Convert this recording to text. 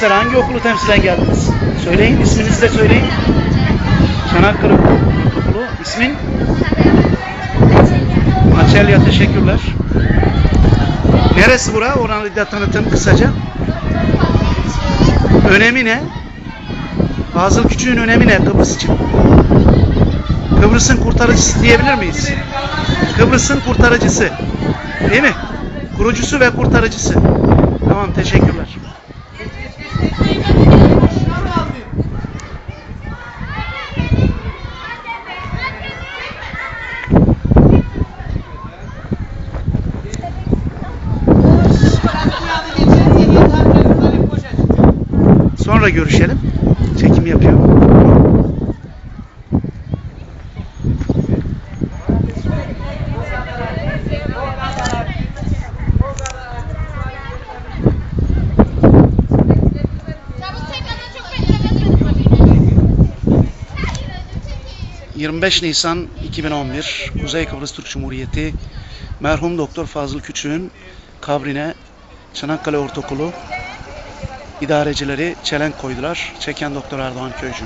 Gençler hangi okulu temsilen geldiniz? Söyleyin, isminizi de söyleyin. Çanakkale okulu. İsmin? Açelya, teşekkürler. Neresi bura? Oranı da tanıtın kısaca. Önemi ne? Fazıl Küçük'ün önemi ne Kıbrıs için? Kıbrıs'ın kurtarıcısı diyebilir miyiz? Kıbrıs'ın kurtarıcısı. Değil mi? Kurucusu ve kurtarıcısı. Tamam teşekkürler. Sonra görüşelim. Çekim yapıyorum. Çabuk tekrardan çok beklemedim. 25 Nisan 2011 Kuzey Kıbrıs Türk Cumhuriyeti merhum Doktor Fazıl Küçük'ün kabrine Çanakkale Ortaokulu idarecileri çelenk koydular. Çeken Doktor Erdoğan Köycü.